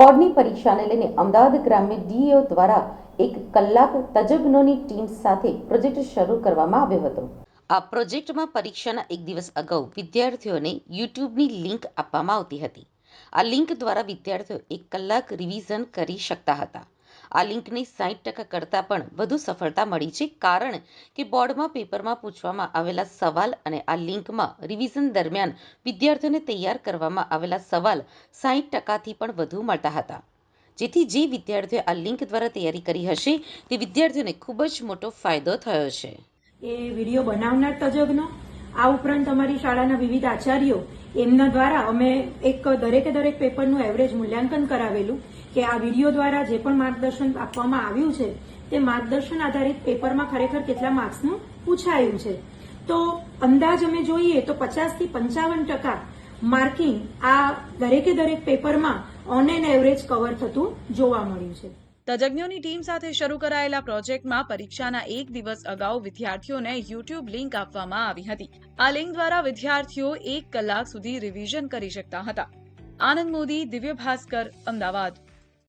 બોર્ડની પરીક્ષાને લઈને અમદાવાદ ગ્રામ્ય ડીઓ દ્વારા એક કલાક તજજ્ઞોની ટીમ સાથે પ્રોજેક્ટ શરૂ કરવામાં આવ્યો હતો. આ પ્રોજેક્ટમાં પરીક્ષાના એક દિવસ અગાઉ વિદ્યાર્થીઓને યુટ્યુબની લિંક આપવામાં આવતી હતી. આ લિંક દ્વારા વિદ્યાર્થીઓ એક કલાક રિવિઝન કરી શકતા હતા. આ લિંકને સાઠ ટકા કરતાં પણ વધુ સફળતા મળી છે. કારણ કે બોર્ડમાં પેપરમાં પૂછવામાં આવેલા સવાલ અને આ લિંકમાં રિવિઝન દરમિયાન વિદ્યાર્થીઓને તૈયાર કરવામાં આવેલા સવાલ સાઠ ટકાથી પણ વધુ મળતા હતા. જેથી જે વિદ્યાર્થીઓએ આ લિંક દ્વારા તૈયારી કરી હશે, તે વિદ્યાર્થીઓને ખૂબ જ મોટો ફાયદો થયો છે. એ વીડિયો બનાવનાર તજજ્ઞો, આ ઉપરાંત અમારી શાળાના વિવિધ આચાર્યો એમના દ્વારા અમે એક દરેકે દરેક પેપરનું એવરેજ મૂલ્યાંકન કરાવેલું કે આ વીડિયો દ્વારા જે પણ માર્ગદર્શન આપવામાં આવ્યું છે, તે માર્ગદર્શન આધારિત પેપરમાં ખરેખર કેટલા માર્ક્સનું પૂછાયું છે. તો અંદાજ અમે જોઈએ તો પચાસથી પંચાવન ટકા માર્કિંગ આ દરેકે દરેક પેપરમાં ઓન એન એવરેજ કવર થતું જોવા મળ્યું છે. તજજ્ઞોની ટીમ સાથે શરૂ કરાયેલા પ્રોજેક્ટમાં પરીક્ષાના એક દિવસ અગાઉ વિદ્યાર્થીઓને યુટ્યુબ લિંક આપવામાં આવી હતી. આ લિંક દ્વારા વિદ્યાર્થીઓ એક કલાક સુધી રિવિઝન કરી શકતા હતા. આનંદ મોદી, દિવ્ય ભાસ્કર, અમદાવાદ.